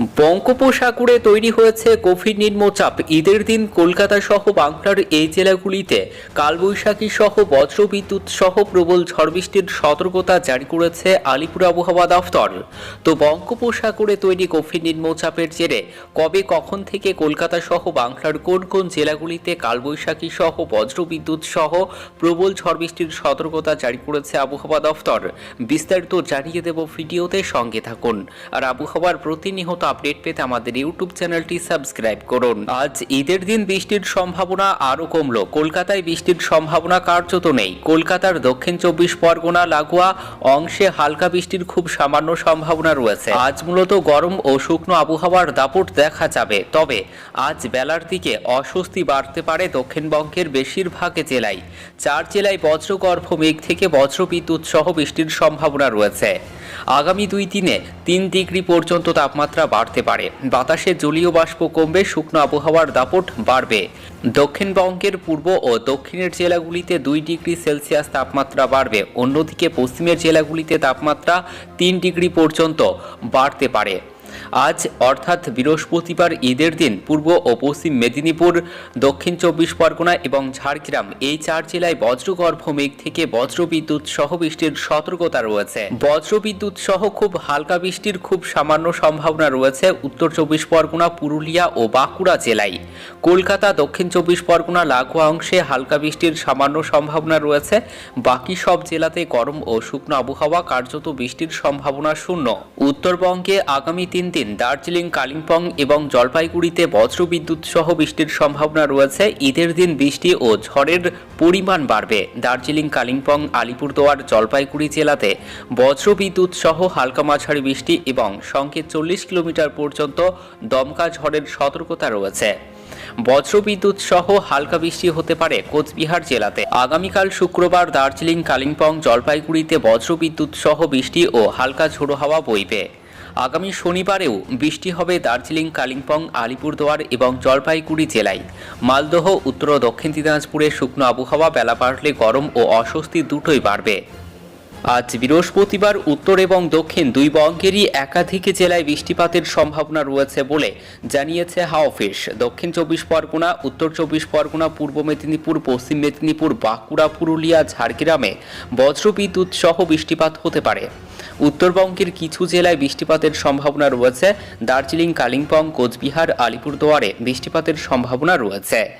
বঙ্গোপসাগরে তৈরি হয়েছে গভীর নিম্নচাপ। ঈদের দিন কলকাতা সহ বাংলার এই জেলাগুলিতে কালবৈশাখী সহ বজ্রবিদ্যুৎ সহ প্রবল ঝড় বৃষ্টির সতর্কতা জারি করেছে আলিপুর আবহাওয়া দফতর। তো বঙ্গোপসাগরে তৈরি গভীর নিম্নচাপের জেরে কবে, কখন থেকে কলকাতা সহ বাংলার কোন কোন জেলাগুলিতে কালবৈশাখী সহ বজ্রবিদ্যুৎ সহ প্রবল ঝড় বৃষ্টির সতর্কতা জারি করেছে আবহাওয়া দফতর? বিস্তারিত জানিয়ে দেব ভিডিওতে সঙ্গে থাকুন। আর আবহাওয়ার প্রতিনিয়ত আপডেট পেতে আমাদের ইউটিউব চ্যানেলটি সাবস্ক্রাইব করুন। আজ ঈদের দিন বৃষ্টির সম্ভাবনা আরও কমলো। কলকাতায় বৃষ্টির সম্ভাবনা কার্যত নেই। কলকাতার দক্ষিণ চব্বিশ পরগনা, লাগোয়া অংশে হালকা বৃষ্টির খুব সামান্য সম্ভাবনা রয়েছে। আজ মূলত গরম ও শুকনো আবহাওয়ার দাপট দেখা যাবে। তবে আজ বেলার দিকে অস্বস্তি বাড়তে পারে দক্ষিণবঙ্গের বেশিরভাগ জেলায়। চার জেলায় বজ্রগর্ভ মেঘ থেকে বজ্রবিদ্যুৎ সহ বৃষ্টির সম্ভাবনা রয়েছে। আগামী দুই দিনে তিন ডিগ্রি পর্যন্ত তাপমাত্রা বাড়তে পারে। বাতাসে জলীয় বাষ্প কমবে, শুকনো আবহাওয়ার দাপট বাড়বে। দক্ষিণবঙ্গের পূর্ব ও দক্ষিণের জেলাগুলিতে দুই ডিগ্রি সেলসিয়াস তাপমাত্রা বাড়বে। অন্যদিকে পশ্চিমের জেলাগুলিতে তাপমাত্রা তিন ডিগ্রি পর্যন্ত বাড়তে পারে। আজ, অর্থাৎ বৃহস্পতিবার ঈদের দিন, পূর্ব ও পশ্চিম মেদিনীপুর, দক্ষিণ চব্বিশ পরগনা এবং ঝাড়গ্রাম, এই চার জেলায় বজ্রগর্ভ মেঘ থেকে বজ্রবিদ্যুৎ সহ বৃষ্টির সতর্কতা রয়েছে। বজ্রবিদ্যুৎ সহ খুব হালকা বৃষ্টির খুব সামান্য সম্ভাবনা রয়েছে উত্তর চব্বিশ পরগনা, পুরুলিয়া ও বাঁকুড়া জেলায়। কলকাতা, দক্ষিণ চব্বিশ পরগনা লাগোয়া অংশে হালকা বৃষ্টির সামান্য সম্ভাবনা রয়েছে। বাকি সব জেলাতে গরম ও শুকনো আবহাওয়া, কার্যত বৃষ্টির সম্ভাবনা শূন্য। উত্তরবঙ্গে আগামী তিন দিন দার্জিলিং, কালিম্পং এবং জলপাইগুড়িতে বজ্রবিদ্যুৎ সহ বৃষ্টির সম্ভাবনা রয়েছে। ঈদের দিন বৃষ্টি ও ঝড়ের পরিমাণ বাড়বে। দার্জিলিং, কালিম্পং, আলিপুরদুয়ার, জলপাইগুড়ি জেলাতে বজ্রবিদ্যুৎ সহ হালকা মাঝারি বৃষ্টি এবং সঙ্গে চল্লিশ কিলোমিটার পর্যন্ত দমকা ঝড়ের সতর্কতা রয়েছে। বজ্রবিদ্যুৎ সহ হালকা বৃষ্টি হতে পারে কোচবিহার জেলাতে। আগামীকাল শুক্রবার দার্জিলিং, কালিম্পং, জলপাইগুড়িতে বজ্রবিদ্যুৎ সহ বৃষ্টি ও হালকা ঝোড়ো হাওয়া বইবে। আগামী শনিবারেও বৃষ্টি হবে দার্জিলিং, কালিম্পং, আলিপুরদুয়ার এবং জলপাইগুড়ি জেলায়। মালদহ, উত্তর ও দক্ষিণ দিনাজপুরে শুকনো আবহাওয়া, বেলা বাড়লে গরম ও অস্বস্তি দুটোই বাড়বে। আজ বৃহস্পতিবার উত্তর এবং দক্ষিণ দুই বঙ্গেরই একাধিক জেলায় বৃষ্টিপাতের সম্ভাবনা রয়েছে বলে জানিয়েছে হাওয়া অফিস। দক্ষিণ চব্বিশ পরগনা, উত্তর চব্বিশ পরগনা, পূর্ব মেদিনীপুর, পশ্চিম মেদিনীপুর, বাঁকুড়া, পুরুলিয়া, ঝাড়গ্রামে বজ্রবিদ্যুৎ সহ বৃষ্টিপাত হতে পারে। উত্তরবঙ্গের কিছু জেলায় বৃষ্টিপাতের সম্ভাবনা রয়েছে। দার্জিলিং কালিম্পং কোচবিহার আলিপুরদুয়ারে বৃষ্টিপাতের সম্ভাবনা রয়েছে।